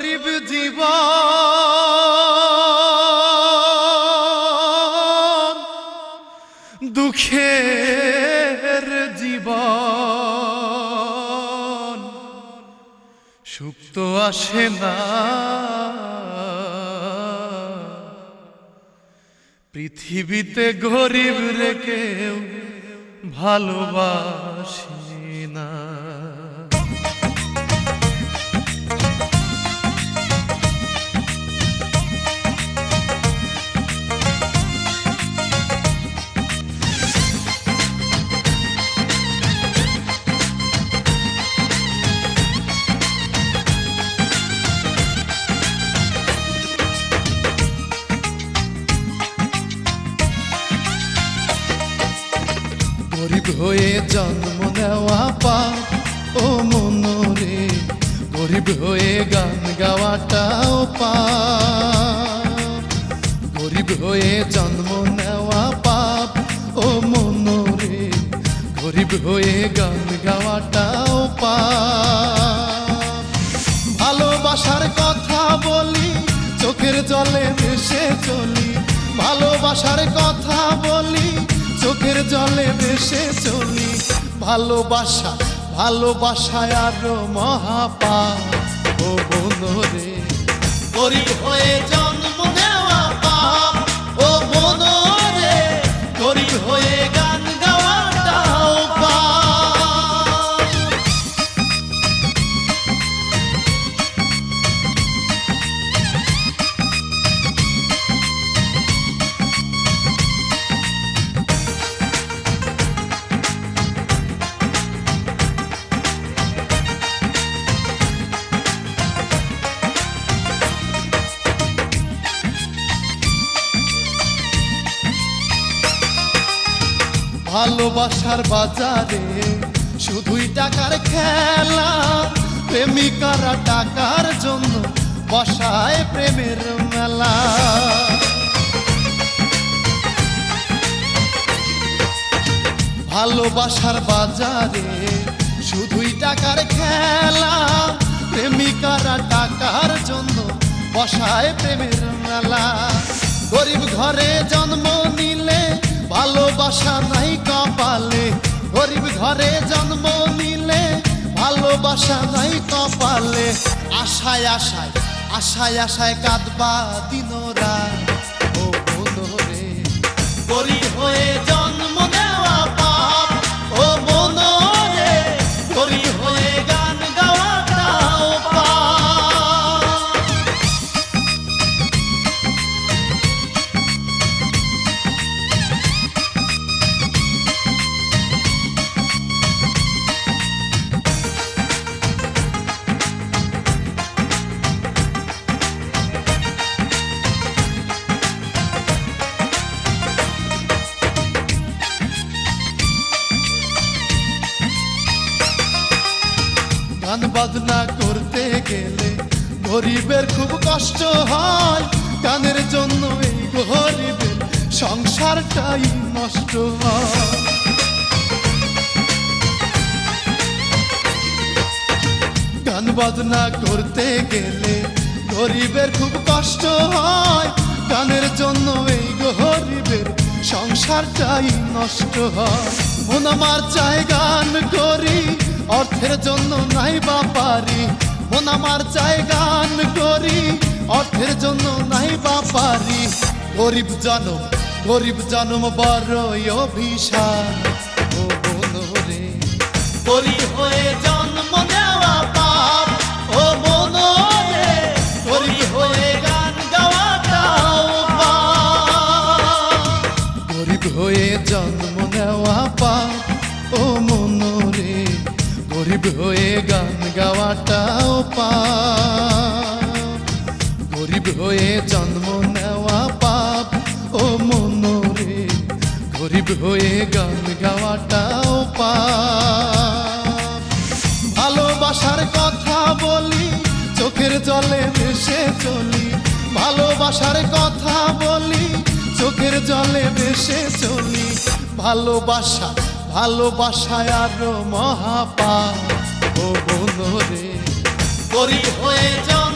গরিব জীব দুঃখের জীবন। সুখ তো আসে না। পৃথিবীতে গরিব রে কেউ ভালোবাসে না। হয়ে জন্ম নেওয়া পাপ। ও মনরে, গরিব হয়ে গান গাওয়াটাও পাপ। গরিব হয়ে জন্ম নেওয়া পাপ। ও মনরে, গরিব হয়ে গান গাওয়াটাও পাপ। ভালোবাসার কথা বলি, চোখের জলে ভেসে চলি। ভালোবাসার কথা বলি চোখের জলে ভেসে চলি। ভালোবাসা, ভালোবাসায় আরও মহাপা ও বনরে গরিব হয়ে জন্ম নেওয়া পাপ। ও বনরে গরিব হয়ে ভালোবাসার বাজারে শুধুই টাকার খেলা, প্রেমিকারা টাকার জন্য বসায় প্রেমের মেলা। ভালোবাসার বাজারে শুধুই টাকার খেলা, প্রেমিকারা টাকার জন্য বসায় প্রেমের মেলা। গরিব ঘরে জন্ম নিলে ভালোবাসা নাই ভালোবাসা নাই কপালে। আশায় আশায় আশায় আশায় কাঁদবা দিনরা। গান বাজনা করতে গেলে গরিবের খুব কষ্ট হয়। গানের জন্য এই গরিবের সংসারটাই নষ্ট হয়। গান বাজনা করতে গেলে গরিবের খুব কষ্ট হয়। গানের জন্য এই গরিবের সংসারটাই নষ্ট হয়। মন আমার চায় গান করি অর্থের জন্য নাই বা পারি মন আমার চায় গান করি। অর্থের জন্য নাই বা পারি গরিব জনম গরিব জনম ও বনরে গরিব হয়ে জন্ম নেওয়া পাপ। ও মনরে গরিব হয়ে গান গাওয়াটাও পাপ। গরিব হয়ে জন্ম নেওয়া পাপ। হয়ে গান গাওয়াটাও পাপ। গরিব হয়ে জন্ম নেওয়া পাপ। ও মনরে, গরিব হয়ে গান গাওয়াটাও পাপ। ভালোবাসার কথা বলি, চোখের জলে ভেসে চলি। ভালোবাসার কথা বলি, চোখের জলে ভেসে চলি। ভালোবাসা ভালোবাসায় আরও মহাপা ও বোন রে গরিব হয়ে যাও